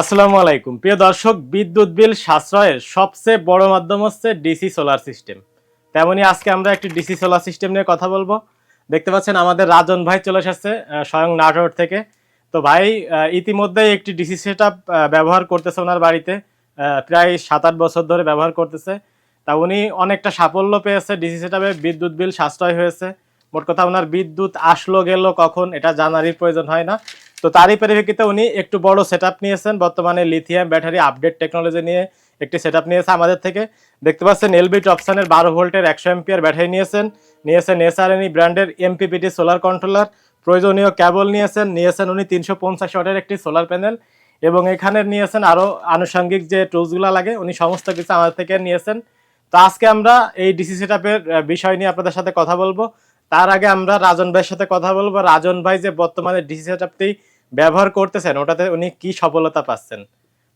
আসসালামু আলাইকুম। প্রিয় দর্শক, বিদ্যুৎ বিল সাশ্রয়ের সবচেয়ে বড় মাধ্যম হচ্ছে ডিসি সোলার সিস্টেম। তেমনি আজকে আমরা একটি ডিসি সোলার সিস্টেম নিয়ে কথা বলব। দেখতে পাচ্ছেন আমাদের রাজন ভাই চলে এসেছে স্বয়ং নাটোর থেকে। তো ভাই ইতিমধ্যেই একটি ডিসি সেট ব্যবহার করতেছে ওনার বাড়িতে। প্রায় সাত আট বছর ধরে ব্যবহার করতেছে। তা উনি অনেকটা সাফল্য পেয়েছে ডিসি সেট বিদ্যুৎ বিল সাশ্রয় হয়েছে। মোট কথা, ওনার বিদ্যুৎ আসলো গেল কখন, এটা জানারই প্রয়োজন হয় না। তো তারই পরিপ্রেক্ষিতে উনি একটু বড় সেট নিয়েছেন। বর্তমানে লিথিয়াম ব্যাটারি আপডেট টেকনোলজি নিয়ে একটি সেট নিয়েছে আমাদের থেকে। দেখতে পাচ্ছেন এলবি টপসনের বারো ভোল্টের একশো এমপিয়ার ব্যাটারি নিয়েছেন। নিয়েছেন এসআরএনই ব্র্যান্ডের এমপিপিটি সোলার কন্ট্রোলার প্রয়োজনীয় ক্যাবল নিয়েছেন। নিয়েছেন উনি তিনশো পঞ্চাশ ওয়াটের একটি সোলার প্যানেল এবং এখানে নিয়েছেন আরও আনুষঙ্গিক যে টুলসগুলো লাগে, উনি সমস্ত কিছু আমাদের থেকে নিয়েছেন। তো আজকে আমরা এই ডিসি সেটআপের বিষয় নিয়ে আপনাদের সাথে কথা বলব। তার আগে আমরা রাজন ভাইয়ের সাথে কথা বলব। রাজন ভাই যে বর্তমানে ডিসি সেটআপটি ব্যবহার করতেছেন, ওটাতে উনি কি সফলতা পাচ্ছেন?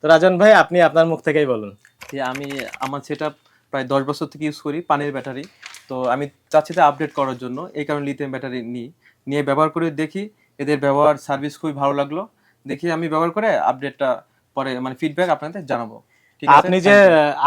তো রাজন ভাই, আপনি আপনার মুখ থেকেই বলুন। যে আমি আমার সেটা প্রায় দশ বছর থেকে ইউজ করি পানির ব্যাটারি। তো আমি চাচ্ছি তো আপডেট করার জন্য, এই কারণে লিথিয়াম ব্যাটারি নিই। নিয়ে ব্যবহার করে দেখি, এদের ব্যবহার সার্ভিস খুবই ভালো লাগল। দেখি আমি ব্যবহার করে আপডেটটা পরে মানে ফিডব্যাক আপনাদের জানাব। আপনি যে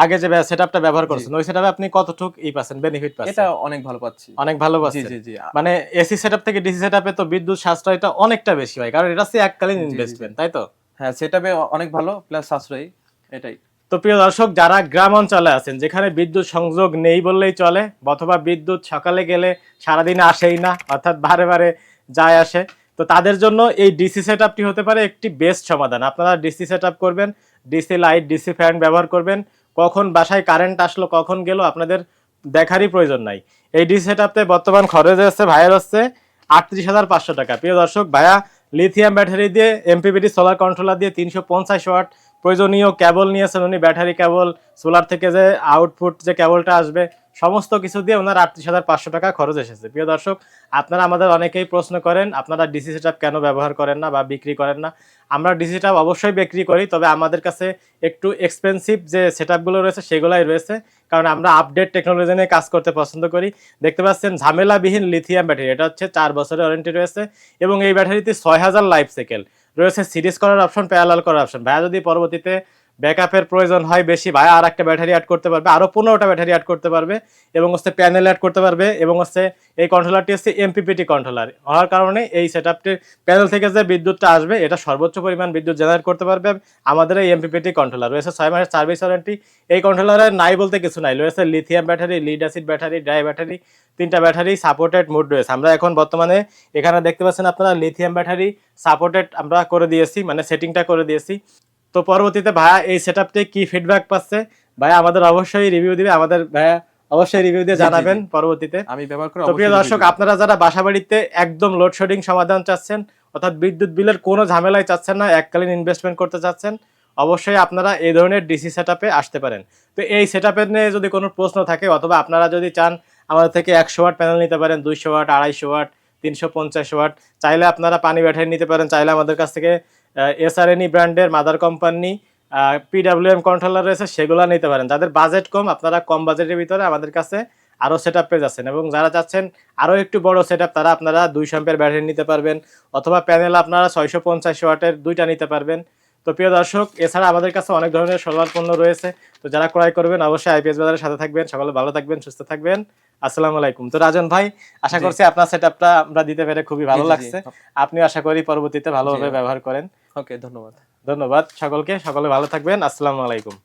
আগে যে সেটআপটা ব্যবহার করছেন ওই সেটআপে আপনি কতটুক ই পাচ্ছেন বেনিফিট পাচ্ছেন? এটা অনেক ভালো পাচ্ছি। অনেক ভালো জি জি জি। মানে এসি সেটআপ থেকে ডিসি সেটআপে তো বিদ্যুৎ সাশ্রয়টা অনেকটা বেশি হয় কারণ এটা হচ্ছে এককালীন। ইনভেস্টমেন্ট তাই তো? হ্যাঁ সেটাবে অনেক ভালো প্লাস সাশ্রয়ী এটাই। তো প্রিয় দর্শক যারা গ্রাম অঞ্চলে আছেন যেখানে বিদ্যুৎ সংযোগ নেই বললেই চলে অথবা বিদ্যুৎ সকালে গেলে সারাদিনে আসেই না অর্থাৎ বারে বারে যায় আসে তো তাদের জন্য এই ডিসি সেটআপটি হতে পারে একটি বেস্ট সমাধান। আপনারা ডিসি সেট করবেন, ডিসি লাইট, ডিসি ফ্যান ব্যবহার করবেন, কখন বাসায় কারেন্ট আসলো, কখন গেল, আপনাদের দেখারই প্রয়োজন নাই। এই ডিসি সেট বর্তমান খরচ হচ্ছে, ভাইয়ের হচ্ছে আটত্রিশ হাজার পাঁচশো টাকা। প্রিয় দর্শক, ভাইয়া, লিথিয়াম ব্যাটারি দিয়ে এমপিবিডি সোলার কন্ট্রোলার দিয়ে তিনশো পঞ্চাশ ওয়াট প্রয়োজনীয় কেবল নিয়েছেন উনি ব্যাটারি কেবল সোলার থেকে যে আউটপুট যে কেবলটা আসবে, সমস্ত কিছু দিয়ে ওনার আটত্রিশ হাজার পাঁচশো টাকা খরচ এসেছে। প্রিয় দর্শক, আপনারা আমাদের অনেকেই প্রশ্ন করেন, আপনারা ডিসি সেটআপ কেন ব্যবহার করেন না বা বিক্রি করেন না? আমরা ডিসি সেটআপ অবশ্যই বিক্রি করি, তবে আমাদের কাছে একটু এক্সপেন্সিভ যে সেটআপগুলো রয়েছে, সেগুলাই রয়েছে। কারণ আমরা আপডেট টেকনোলজি নিয়ে কাজ করতে পছন্দ করি। দেখতে পাচ্ছেন, ঝামেলাবিহীন লিথিয়াম ব্যাটারি এটা হচ্ছে চার বছরের ওয়ারেন্টি রয়েছে এবং এই ব্যাটারিতে ছয় হাজার লাইফ সাইকেল রয়েছে সিরিজ করার অপশন প্যারালাল করার অপশন ভাইয়া যদি পরবর্তীতে ব্যাকআপের প্রয়োজন হয় বেশি ভাইয়া আর একটা ব্যাটারি অ্যাড করতে পারবে আরও পনেরোটা ব্যাটারি অ্যাড করতে পারবে, এবং হচ্ছে প্যানেল অ্যাড করতে পারবে, এবং হচ্ছে এই কন্ট্রোলারটি হচ্ছে এমপিপিটি কন্ট্রোলার হওয়ার কারণে এই সেটআপটির প্যানেল থেকে যে বিদ্যুৎটা আসবে, এটা সর্বোচ্চ পরিমাণ বিদ্যুৎ জেনারেট করতে পারবে আমাদের এই এমপিপিটি কন্ট্রোলার রয়েছে ছয় মাসের সার্ভিস ওয়ারেন্টি এই কন্ট্রোলারের নাই বলতে কিছু নাই। রয়েছে lithium battery lead acid battery dry battery তিনটা ব্যাটারি সাপোর্টেড মুড রয়েছে। আমরা এখন বর্তমানে এখানে দেখতে পাচ্ছেন আপনারা লিথিয়াম ব্যাটারি সাপোর্টেড আমরা করে দিয়েছি মানে সেটিংটা করে দিয়েছি। তো পরবর্তীতে ভাইয়া এই সেটআপটি কি ফিডব্যাক পাচ্ছে? ভাইয়া আমাদের অবশ্যই রিভিউ দিবে আমাদের ভাইয়া অবশ্যই রিভিউ দিয়ে জানাবেন পরবর্তীতে। আমি ব্যবহার করে তো প্রিয় দর্শক আপনারা যারা বাসা বাড়িতে একদম লোডশেডিং সমাধান চাচ্ছেন অর্থাৎ বিদ্যুৎ বিলের কোনো ঝামেলায় চাচ্ছেন না এককালীন ইনভেস্টমেন্ট করতে চাচ্ছেন অবশ্যই আপনারা এই ধরনের ডিসি সেটআপে আসতে পারেন। তো এই সেটআপের নিয়ে যদি কোনো প্রশ্ন থাকে অথবা আপনারা যদি চান আমাদের থেকে একশো ওয়াট প্যানেল নিতে পারেন দুইশো ওয়াট আড়াইশো ওয়াট তিনশো পঞ্চাশ ওয়াট চাইলে আপনারা পানি ব্যাটারি নিতে পারেন চাইলে আমাদের কাছ থেকে এসআরএনই ব্র্যান্ডের মাদার কোম্পানি পিডাব্লিউএম কন্ট্রোলার রয়েছে, সেগুলো নিতে পারেন। যাদের বাজেট কম, আপনারা কম বাজেটের ভিতরে আমাদের কাছে আরও সেট আপ পেয়ে যাচ্ছেন। এবং যারা চাচ্ছেন আরও একটু বড় সেট তারা আপনারা দুই শ্যাম্পের ব্যাটারি নিতে পারবেন, অথবা প্যানেল আপনারা ছয়শো পঞ্চাশ ওয়াটের দুইটা নিতে পারবেন। তো প্রিয় দর্শক, এছাড়া আমাদের কাছে অনেক ধরনের সোলার পণ্য রয়েছে। তো যারা ক্রয় করবেন, অবশ্যই আইপিএস বাজারের সাথে থাকবেন। সকলে ভালো থাকবেন, সুস্থ থাকবেন। আসসালামু আলাইকুম। তো রাজন ভাই আশা করছি আপনার সেটআপটা আমরা দিতে পেরে খুবই ভালো। লাগছে। আপনি আশা করি পরবর্তীতে ভালোভাবে ব্যবহার করেন। ওকে ধন্যবাদ। ধন্যবাদ। সকলকে সকলে ভালো থাকবেন। আসসালামু আলাইকুম।